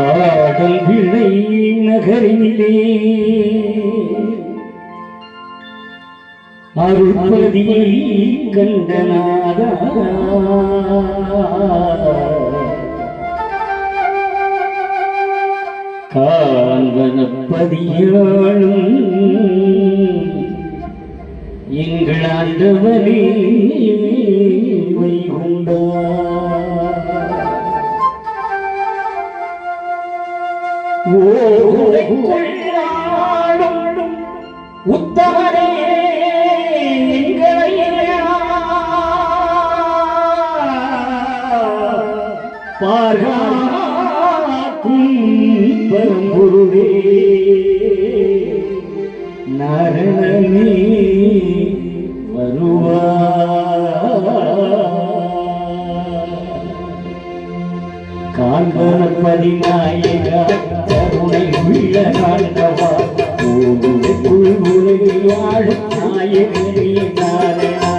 காதல் விளை நகரிலே அருள்பதியை கண்டனாதா காண்பனப்பதியாளும் எங்கள் ஆண்டவரே வைகுண்டா உத்தமரே எங்களை பார்க்கும் பரம்பொருளே நரணமே வருவா காண்பனப்பதி உள்ள காண்டவா ஓடுக்குள் உலகியாடும் நாரணா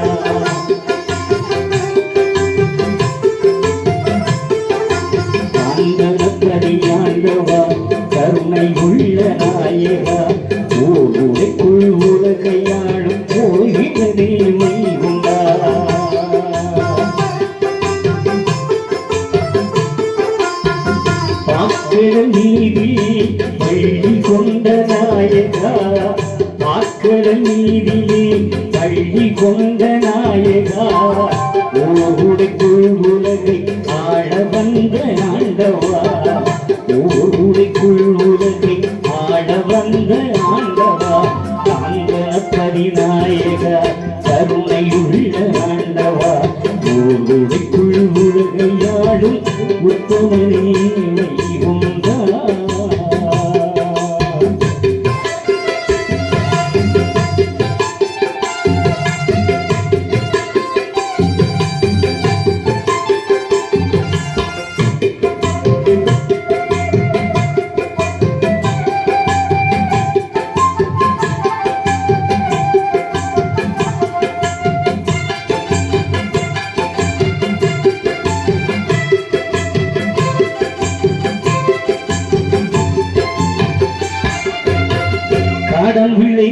ஆண்டவா கருணை உள்ள நாயகா நாயகா பாக்கள் நீதியே பள்ளி கொண்ட நாயகா ஓருடைக்குள் உலகை ஆள வந்த ஆண்டவா ஓருடைக்குள் உலகை ஆள வந்த ஆண்டவா தாங்கப்பதி நாயகா கருணையுள்ள ஆண்டவா ஓருடைக்குள் உலகையாடும் உத்தமனே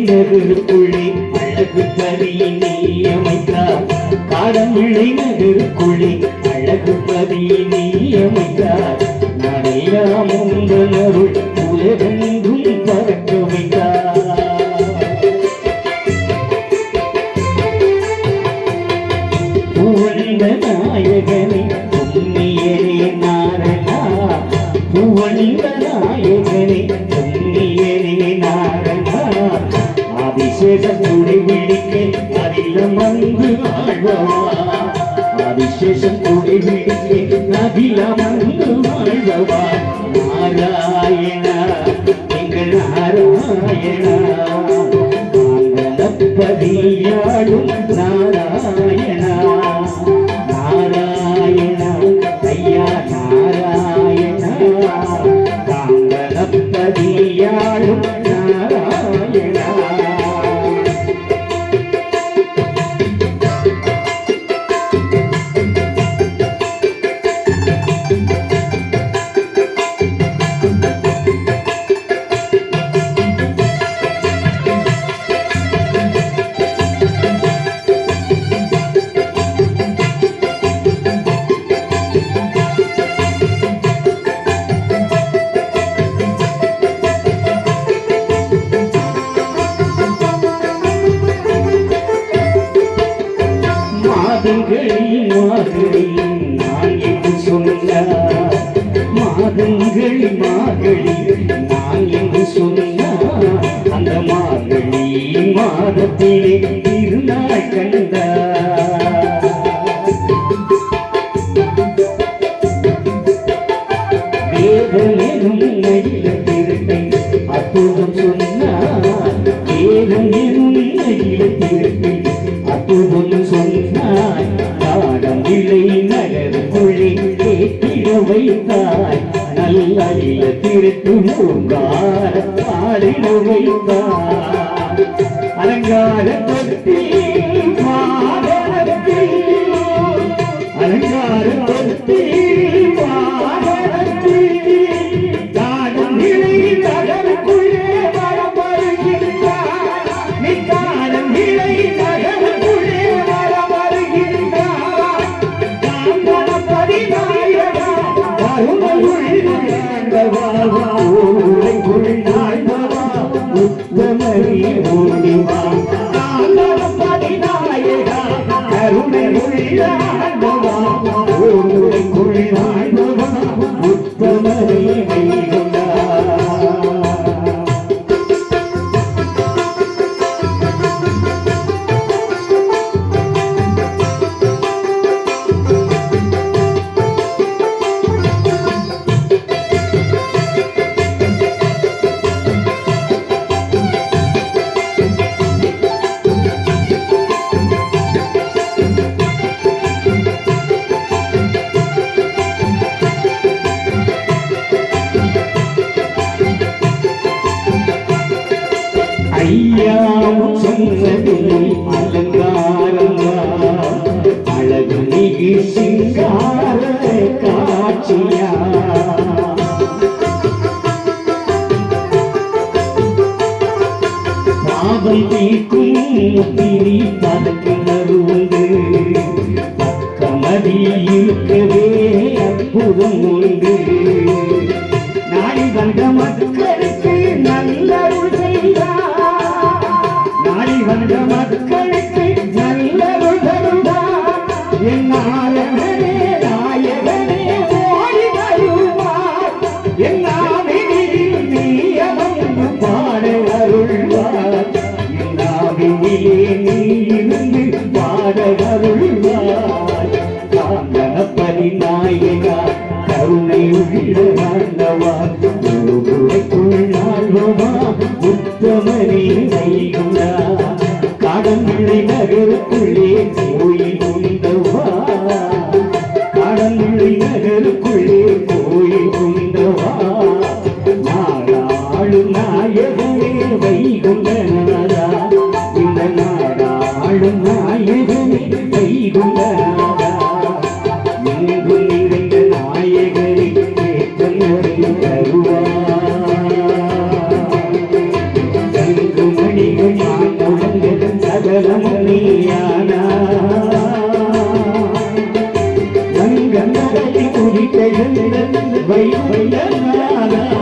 காடம் விளைந்ததற்குள்ளே அழகு பதியினை அமைத்தார் காடம் விளைந்ததற்குள்ளே அழகு பதியினை அமைத்தார் நடையாம் உந்தனருள் உலகெங்கும் பறக்க வைத்தார் புவந்த நாயகனை பொன்னியரே நாரணா. புவந்த நாயகனை അഭിഷേകം കൂടി വിളിക്കേ അതിലും അൻപ് വാഴവാ. അഭിഷേകം കൂടി വിളിക്കേ അതിലും അൻപ് വാഴവാ. നാരായണ നിങ്ങൾ നാരായണ. നാരായണ. மாதங்களின் மாதங்களில் நான் என்று சொன்னார் மாதங்களில் மாதங்களில் நான் என்று சொன்னார் அந்த மாதளி மாதத்திலே திருநாள் கண்டார் வேதமெனும் மயில திருட்டை அற்புதம் சொன்னார் வேதமெனும் மயில திருட்டை அற்புதம் பூங்கார பாடிட மாதத்தில் உத்தமரி ஓடிவா 天呐！வைவையனானா தங்க